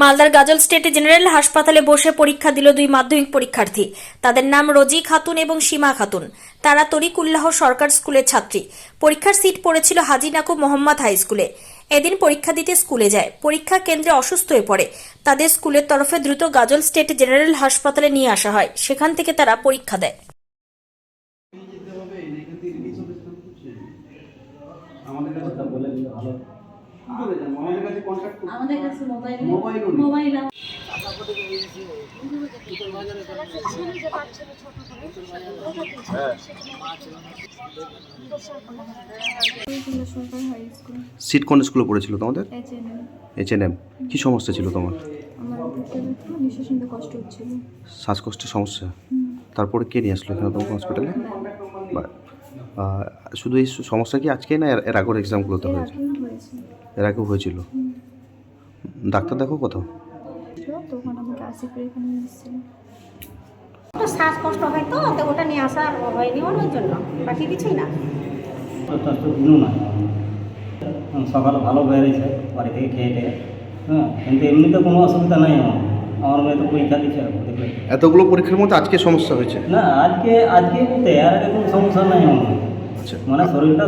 মালদার গাজল state general হাসপাতালে বসে পরীক্ষা দিল দুই মাধ্যমিক পরীক্ষার্থী। তাদের নাম রোজি খাতুন এবং সীমা খাতুন। তারা তরিকুল্লাহ সরকার স্কুলের ছাত্রী। পরীক্ষার সিট পড়েছিল হাজি নাকু মোহাম্মদ হাই স্কুলে। এদিন পরীক্ষা দিতে স্কুলে যায়। পরীক্ষা কেন্দ্রে অসুস্থ হয়ে পড়ে। তাদের স্কুলের তরফে দ্রুত গাজল স্টেট জেনারেল হাসপাতালে নিয়ে আসা হয়। সেখান থেকে তারা পরীক্ষা দেয়। আমাদের কথা বলে ভালো। কি করে যাব আমাদের কাছে কন্ট্যাক্ট আমাদের কাছে মোবাইল মোবাইলও মোবাইল সরকার হাই স্কুল সিট কোন স্কুলে পড়েছিল তোমাদের? H N M H N M কী সমস্যা ছিল তোমার? শ্বাসকষ্টের সমস্যা? তারপরে কে নিয়ে আসলো এখানে তোমাকে হসপিটালে বা শুধু এই সমস্যা কি আজকে না এর- আগের এক্সামগুলোতে হয়েছে। এর আগেও হয়েছিল। ডাক্তার দেখো কোথাও তখন আমাকে আসিফের এখানে নিয়ে ওটা শ্বাসকষ্ট হয় তো তো ওটা নিয়ে আসা হয়নি ওর জন্য বাকি কিছুই না। সকালে ভালো বেরিয়েছে বাড়ি থেকে খেয়ে টেয়ে হ্যাঁ কিন্তু এমনিতে কোনো অসুবিধা নাই আমার। আমার মেয়ে তো পরীক্ষা দিচ্ছে এতগুলো পরীক্ষার মধ্যে আজকে সমস্যা হয়েছে? না আজকে আজকে বলতে আর কোনো সমস্যা নাই আমার। আচ্ছা। মানে শরীরটা